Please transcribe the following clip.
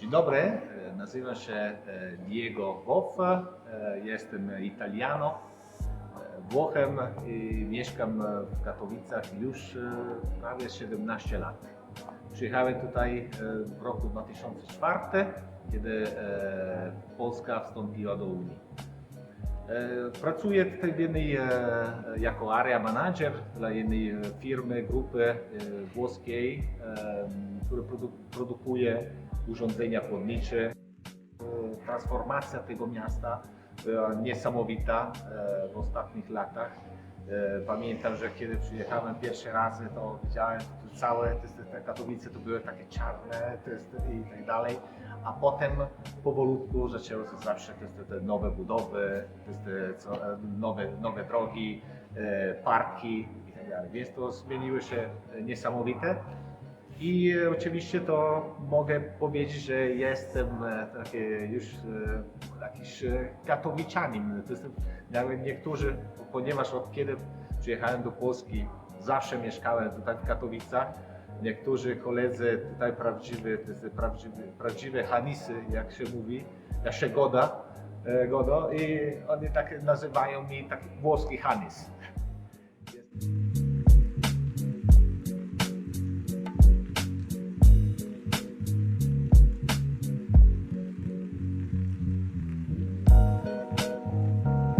Dzień dobry, e, nazywam się e, Diego Goff, e, jestem Italiano, Włochem i mieszkam w Katowicach już prawie 17 lat. Przyjechałem tutaj w roku 2004, kiedy Polska wstąpiła do Unii. Pracuję tutaj w jednej, jako area manager dla jednej firmy, grupy włoskiej, która produ produkuje urządzenia płonnicze. E, Transformacja tego miasta była niesamowita e, w ostatnich latach. E, Pamiętam, że kiedy przyjechałem pierwsze razy, to widziałem to całe te, Katowice to były takie czarne i tak dalej, a potem powolutku zaczęły się zawsze te, te, nowe budowy, te, co, e, nowe, nowe drogi, parki i tak dalej. Więc to zmieniły się niesamowite. I oczywiście to mogę powiedzieć, że jestem e, taki już e, jakiś e, katowiczanin. To jest, nawet niektórzy, ponieważ od kiedy przyjechałem do Polski, zawsze mieszkałem tutaj w Katowicach. Niektórzy koledzy tutaj prawdziwy, to jest prawdziwe Hanisy, jak się mówi, nasze Goda, Godo i oni tak nazywają mnie taki włoski Hanis.